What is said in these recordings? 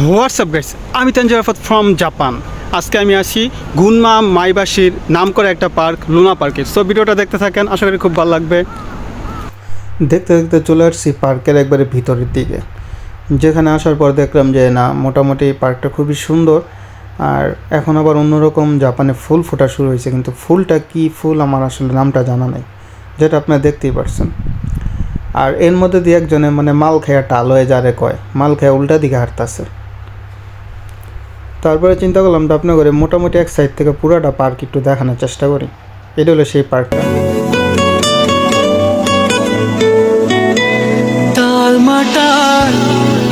WhatsApp guys আমি Tanjir Afat from Japan আজকে আমি আসি গুনমা মাইবাসির নাম করে একটা পার্ক লুনা পার্কের সো ভিডিওটা দেখতে থাকেন, আশা করি খুব ভালো লাগবে। দেখতে দেখতে চলে আসছি পার্কের একবারে ভিতরের দিকে। যেখানে আসার পর দেখলাম যে, না, মোটামুটি পার্কটা খুবই সুন্দর। আর এখন আবার অন্যরকম জাপানে ফুল ফোটা শুরু হয়েছে, কিন্তু ফুলটা কি ফুল আমার আসলে নামটা জানা নেই, যেটা আপনারা দেখতেই পারছেন। আর এর মধ্যে দিয়ে একজনে মানে মাল খেয়া টাল হয়ে যারে কয়, মাল খেয়া উল্টা দিকে হাঁটতেছে। তারপরে চিন্তা করলাম আপনার করে মোটামুটি এক সাইড থেকে পুরাটা পার্ক একটু দেখানোর চেষ্টা করি। এটা হলো সেই পার্কটা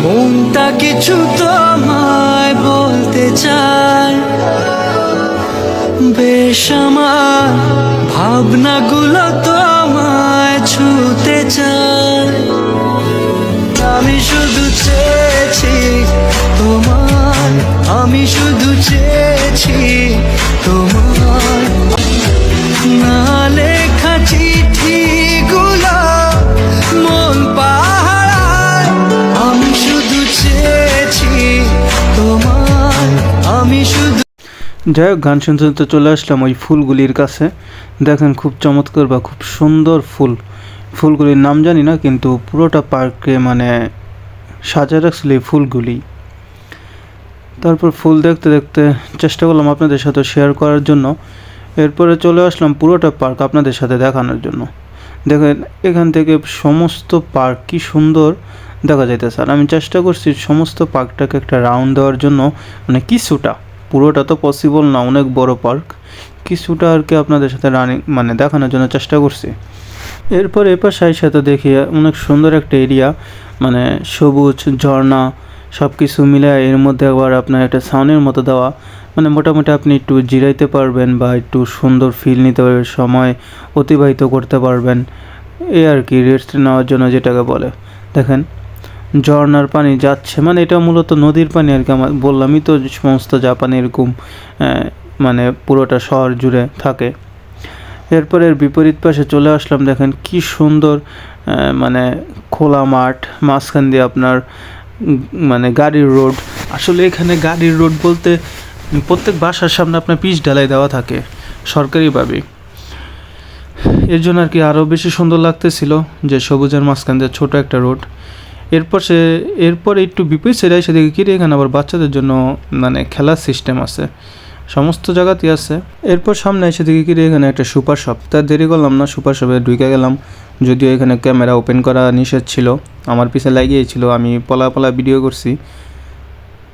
মনটা কিছু তোমায় বলতে চায়। বেশ আমার ভাবনাগুলো তোমায় ছুতে চায়। আমি শুধু চেয়েছি যাই হোক, গান শুনতে শুনতে চলে আসলাম ওই ফুলগুলির কাছে। দেখেন, খুব চমৎকার বা খুব সুন্দর ফুল। ফুলগুলির নাম জানি না, কিন্তু পুরোটা পার্কে মানে সাজায় রাখছিল এই ফুলগুলি। তারপর ফুল দেখতে দেখতে চেষ্টা করলাম আপনাদের সাথে শেয়ার করার জন্য। এরপরে চলে আসলাম পুরোটা পার্ক আপনাদের সাথে দেখানোর জন্য। দেখেন, এখান থেকে সমস্ত পার্ক কি সুন্দর দেখা যাইতেছে। আর আমি চেষ্টা করছি সমস্ত পার্কটাকে একটা রাউন্ড দেওয়ার জন্য মানে কিছুটা। পুরোটা তো পসিবল না, অনেক বড় পার্ক কিছুটা আর কি আপনাদের সাথে রানিং মানে দেখানোর জন্য চেষ্টা করছি। এরপর এরপর সাই সাথে দেখি, অনেক সুন্দর একটা এরিয়া মানে সবুজ, ঝর্ণা সব কিছু মিলে এর মধ্যে আবার আপনার একটা সাউনের মতো দেওয়া। মানে মোটামুটি আপনি একটু জিরাইতে পারবেন বা একটু সুন্দর ফিল নিতে পারবেন, সময় অতিবাহিত করতে পারবেন। এই আর কি রেস্ট নেওয়ার জন্য যেটাকে বলে। দেখেন ঝর্নার পানি যাচ্ছে। মানে এটা মূলত নদীর পানি আর কি আমার বললামই তো, সমস্ত জাপানে এরকম মানে পুরোটা শহর জুড়ে থাকে। এরপর এর বিপরীত পাশে চলে আসলাম, দেখেন কি সুন্দর মানে খোলা মাঠ, মাঝখান দিয়ে আপনার মানে গাড়ির রোড। আসলে এখানে গাড়ির রোড বলতে প্রত্যেক বাসার সামনে আপনার পিচ ঢালাই দেওয়া থাকে, সরকারিভাবে। এর জন্য আর কি আরও বেশি সুন্দর লাগতেছিল যে সবুজের মাঝখান দিয়ে ছোটো একটা রোড। এরপর সে, এরপর একটু বিপরীত সাইডে এসে দেখি, কি এখানে আবার বাচ্চাদের জন্য মানে খেলার সিস্টেম আছে। সমস্ত জায়গাতেই আছে। এরপর সামনে এসে দেখি, কি এখানে একটা সুপার শপ তার দেরি করলাম না সুপার শপে ঢুকে গেলাম। যদিও এখানে ক্যামেরা ওপেন করা নিষেধ ছিল, আমার পিছে লাগিয়েছিল আমি পলা পলা ভিডিও করছি।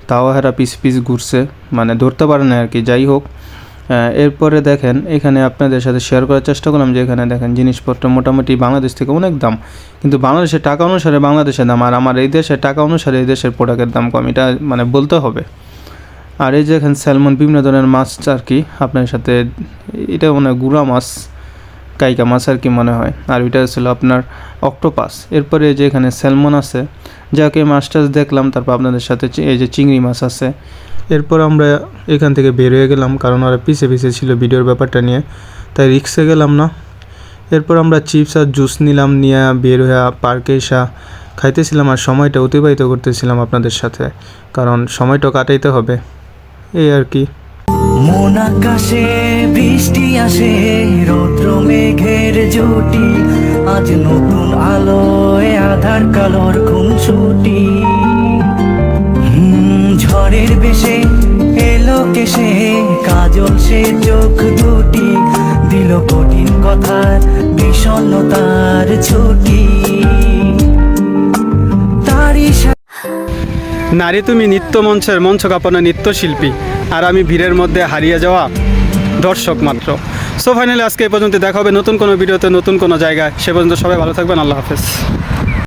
তাও হেরা পিস পিস ঘুরছে মানে ধরতে পারে না আর কি, যাই হোক। এরপরে দেখেন, এখানে আপনাদের সাথে শেয়ার করার চেষ্টা করলাম যে এখানে দেখেন জিনিসপত্র মোটামুটি বাংলাদেশ থেকে অনেক দাম। কিন্তু বাংলাদেশের টাকা অনুসারে বাংলাদেশের দাম, আর আমার এই দেশের টাকা অনুসারে এই দেশের প্রোডাক্টের দাম কম, এটা মানে বলতে হবে। আর এই যে এখানে স্যালমন বিভিন্ন ধরনের মাছ আর কি, আপনার সাথে এটা মনে গুড়া মাছ, কাইকা মাছ আর কি মনে হয়। আর ওইটা ছিল আপনার অক্টোপাস এরপরে যে এখানে স্যালমন আছে, যাকে মাছ টাছ দেখলাম, তারপর আপনাদের সাথে এই যে চিংড়ি মাছ আছে। এরপর আমরা এখান থেকে বের হয়ে গেলাম, কারণ ওরা পিছে পিছে ছিল ভিডিওর ব্যাপারটা নিয়ে, তাই রিক্সে গেলাম না। এরপর আমরা চিপস আর জুস নিলাম, নিয়ে বের হয়ে পার্কে এসা খাইতেছিলাম আর সময়টা অতিবাহিত করতেছিলাম আপনাদের সাথে, কারণ সময়টা কাটাইতে হবে। এই আর কি। মন আকাশে, বৃষ্টি আসে, রৌদ্র মেঘের জুটি, আজ নতুন আলোয় আধার কালোর খুন ছুটি এলো কাজল সে চোখ দুটি দিল কঠিন কথার ছুটি। নারী তুমি নৃত্য মঞ্চের মঞ্চ কাঁপানো নৃত্যশিল্পী, আর আমি ভিড়ের মধ্যে হারিয়ে যাওয়া দর্শক মাত্র। সো ফাইনালি আজকে এই পর্যন্ত দেখা হবে নতুন কোনো ভিডিওতে, নতুন কোনো জায়গায়। সে পর্যন্ত সবাই ভালো থাকবেন, আল্লাহ হাফেজ।